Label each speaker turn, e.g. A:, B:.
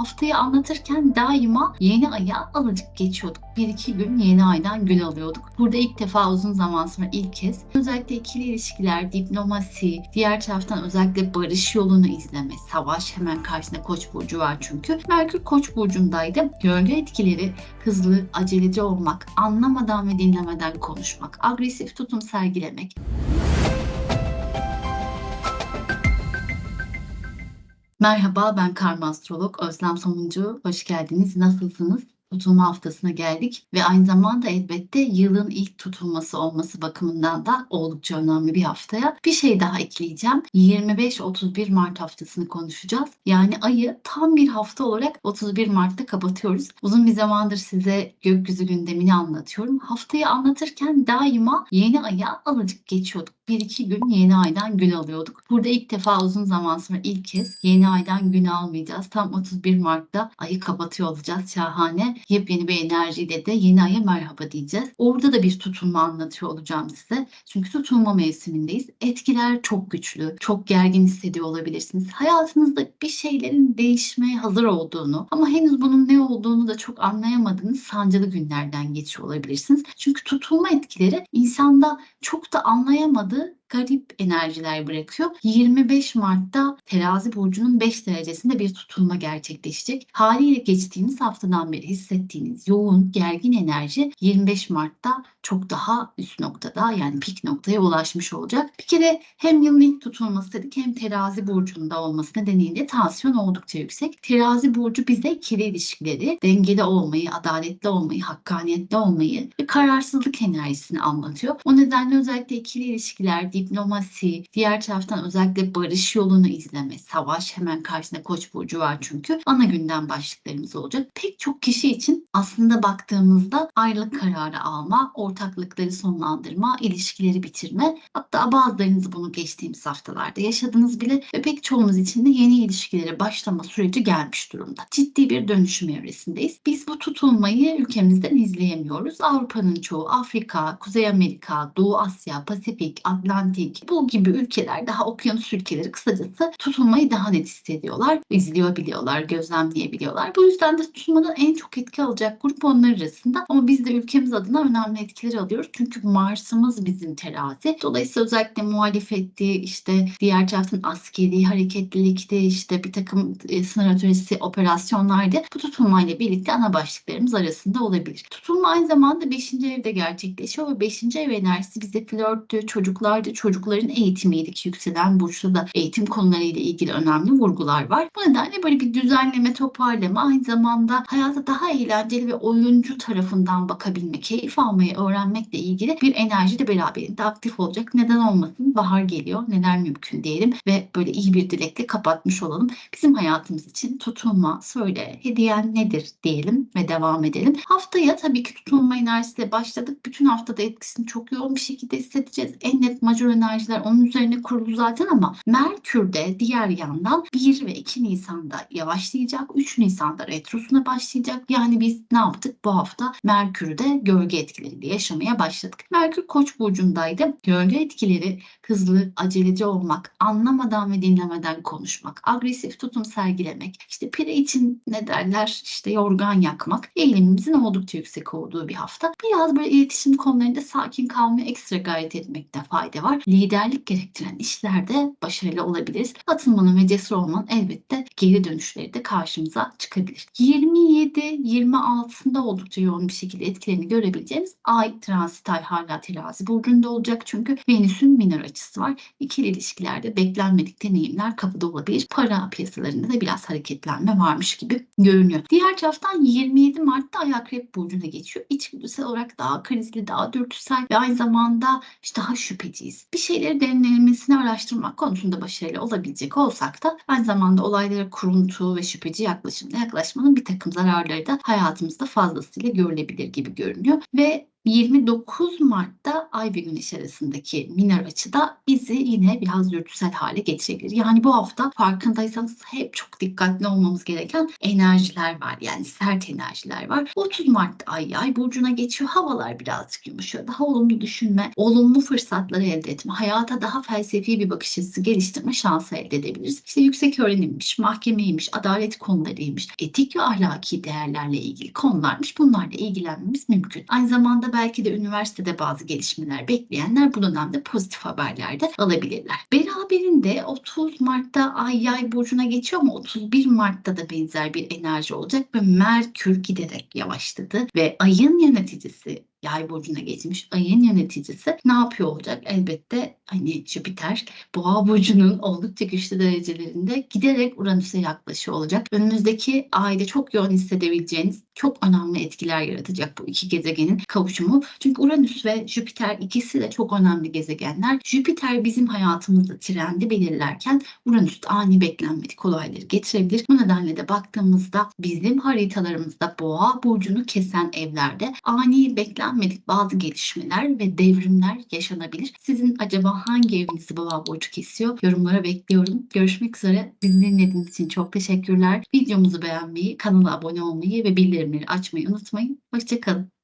A: haftayı anlatırken daima yeni aya alıcık geçiyorduk. Bir iki gün yeni aydan gün alıyorduk. Burada ilk defa uzun zaman sonra ilk kez özellikle ikili ilişkiler, diplomasi, diğer taraftan özellikle barış yolunu izleme, savaş hemen karşısında Koç burcu var çünkü. Merkür Koç burcundaydı. Gölge etkileri hızlı, aceleci olmak, anlamadan ve dinlemeden konuşmak, agresif tutum sergilemek, Merhaba ben Karma Astrolog Özlem Sonuncu. Hoş geldiniz. Nasılsınız? Tutulma haftasına geldik ve aynı zamanda elbette yılın ilk tutulması olması bakımından da oldukça önemli bir haftaya. Bir şey daha ekleyeceğim. 25-31 Mart haftasını konuşacağız. Yani ayı tam bir hafta olarak 31 Mart'ta kapatıyoruz. Uzun bir zamandır size gökyüzü gündemini anlatıyorum. Haftayı anlatırken daima yeni aya alıcık geçiyorduk. Bir iki gün yeni aydan gün alıyorduk. Burada ilk defa uzun zaman sonra ilk kez yeni aydan gün almayacağız. Tam 31 Mart'ta ayı kapatıyor olacağız. Şahane. Yepyeni bir enerjiyle de yeni aya merhaba diyeceğiz. Orada da bir tutulma anlatıyor olacağım size. Çünkü tutulma mevsimindeyiz. Etkiler çok güçlü. Çok gergin hissediyor olabilirsiniz. Hayatınızda bir şeylerin değişmeye hazır olduğunu ama henüz bunun ne olduğunu da çok anlayamadığınız sancılı günlerden geçiyor olabilirsiniz. Çünkü tutulma etkileri insanda çok da anlayamadığı Sinne garip enerjiler bırakıyor. 25 Mart'ta terazi burcunun 5 derecesinde bir tutulma gerçekleşecek. Haliyle geçtiğimiz haftadan beri hissettiğiniz yoğun gergin enerji 25 Mart'ta çok daha üst noktada yani pik noktaya ulaşmış olacak. Bir kere hem yılın ilk tutulması dedik hem terazi burcunda olması nedeniyle tansiyon oldukça yüksek. Terazi burcu bize ikili ilişkileri, dengeli olmayı, adaletli olmayı, hakkaniyetli olmayı ve kararsızlık enerjisini anlatıyor. O nedenle özellikle ikili ilişkiler, diplomasi, diğer taraftan özellikle barış yolunu izleme, savaş hemen karşısında Koç burcu var çünkü ana gündem başlıklarımız olacak. Pek çok kişi için aslında baktığımızda ayrılık kararı alma, ortaklıkları sonlandırma, ilişkileri bitirme, hatta bazılarınız bunu geçtiğimiz haftalarda yaşadınız bile ve pek çoğumuz için de yeni ilişkilere başlama süreci gelmiş durumda. Ciddi bir dönüşüm evresindeyiz. Biz bu tutulmayı ülkemizden izleyemiyoruz. Avrupa'nın çoğu, Afrika, Kuzey Amerika, Doğu Asya, Pasifik, Atlantik bu gibi ülkeler daha okyanus ülkeleri kısacası tutulmayı daha net hissediyorlar, izleyebiliyorlar, gözlemleyebiliyorlar. Bu yüzden de tutulmadan en çok etki alacak grup onlar arasında ama biz de ülkemiz adına önemli etkileri alıyoruz. Çünkü Mars'ımız bizim terazi. Dolayısıyla özellikle muhalefetti, işte diğer taraftan askeri hareketlilikti, işte bir takım e, sınır ötesi operasyonlardı. Bu tutulmayla birlikte ana başlıklarımız arasında olabilir. Tutulma aynı zamanda 5. evde gerçekleşiyor ve 5. ev enerjisi bize flörttü, çocuklardı, çocukların eğitimiydi ki yükselen burçta da eğitim konularıyla ilgili önemli vurgular var. Bu nedenle böyle bir düzenleme, toparlama aynı zamanda hayata daha eğlenceli ve oyuncu tarafından bakabilmek, keyif almayı öğrenmekle ilgili bir enerji de beraberinde aktif olacak. Neden olmasın? Bahar geliyor. Neler mümkün diyelim ve böyle iyi bir dilekle kapatmış olalım. Bizim hayatımız için tutulma, söyle, hediyen nedir diyelim ve devam edelim. Haftaya tabii ki tutulma enerjisiyle başladık. Bütün haftada etkisini çok yoğun bir şekilde hissedeceğiz. En net majör enerjiler onun üzerine kurulu zaten ama Merkür de diğer yandan 1 ve 2 Nisan'da yavaşlayacak. 3 Nisan'da retrosuna başlayacak. Yani biz ne yaptık bu hafta? Merkür'ü de gölge etkileriyle yaşamaya başladık. Merkür Koç burcundaydı. Gölge etkileri hızlı, aceleci olmak, anlamadan ve dinlemeden konuşmak, agresif tutum sergilemek, işte pire için ne derler işte yorgan yakmak eğilimimizin oldukça yüksek olduğu bir hafta. Biraz böyle iletişim konularında sakin kalmaya ekstra gayret etmekte fayda var. Liderlik gerektiren işlerde başarılı olabiliriz. Atılmanın ve cesur olmanın elbette geri dönüşleri de karşımıza çıkabilir. 27-26'sında oldukça yoğun bir şekilde etkilerini görebileceğimiz ay transit ay hala terazi burcunda olacak çünkü Venüs'ün minor açısı var. İkili ilişkilerde beklenmedik deneyimler kapıda olabilir. Para piyasalarında da biraz hareketlenme varmış gibi görünüyor. Diğer taraftan 27 Mart'ta ay akrep burcuna geçiyor. İçgüdüsel olarak daha krizli, daha dürtüsel ve aynı zamanda işte daha şüpheciyiz. Bir şeyleri derinlemesine araştırmak konusunda başarılı olabilecek olsak da aynı zamanda olaylara kuruntu ve şüpheci yaklaşımla yaklaşmanın bir takım zararları da hayatımızda fazlasıyla görülebilir gibi görünüyor. Ve 29 Mart'ta Ay ve Güneş arasındaki minor açıda bizi yine biraz dürtüsel hale getirebilir. Yani bu hafta farkındaysanız hep çok dikkatli olmamız gereken enerjiler var. Yani sert enerjiler var. 30 Mart'ta Ay Ay burcuna geçiyor. Havalar birazcık yumuşuyor. Daha olumlu düşünme, olumlu fırsatları elde etme, hayata daha felsefi bir bakış açısı geliştirme şansı elde edebiliriz. İşte yüksek öğrenimmiş, mahkemeymiş, adalet konularıymış, etik ve ahlaki değerlerle ilgili konularmış. Bunlarla ilgilenmemiz mümkün. Aynı zamanda belki de üniversitede bazı gelişmeler bekleyenler bu dönemde pozitif haberler de alabilirler. Beraberinde 30 Mart'ta Ay Yay burcuna geçiyor ama 31 Mart'ta da benzer bir enerji olacak ve Merkür giderek yavaşladı ve ayın yöneticisi Yay burcuna geçmiş ayın yöneticisi ne yapıyor olacak? Elbette hani Jüpiter Boğa burcunun oldukça güçlü derecelerinde giderek Uranüs'e yaklaşıyor olacak. Önümüzdeki ayda çok yoğun hissedebileceğiniz çok önemli etkiler yaratacak bu iki gezegenin kavuşumu. Çünkü Uranüs ve Jüpiter ikisi de çok önemli gezegenler. Jüpiter bizim hayatımızda trendi belirlerken Uranüs ani beklenmedik olayları getirebilir. Bu nedenle de baktığımızda bizim haritalarımızda Boğa burcunu kesen evlerde ani beklenmedik bazı gelişmeler ve devrimler yaşanabilir. Sizin acaba hangi evinizi Boğa burcu kesiyor? Yorumlara bekliyorum. Görüşmek üzere. Bizi dinlediğiniz için çok teşekkürler. Videomuzu beğenmeyi, kanala abone olmayı ve bildirimleri açmayı unutmayın. Hoşçakalın.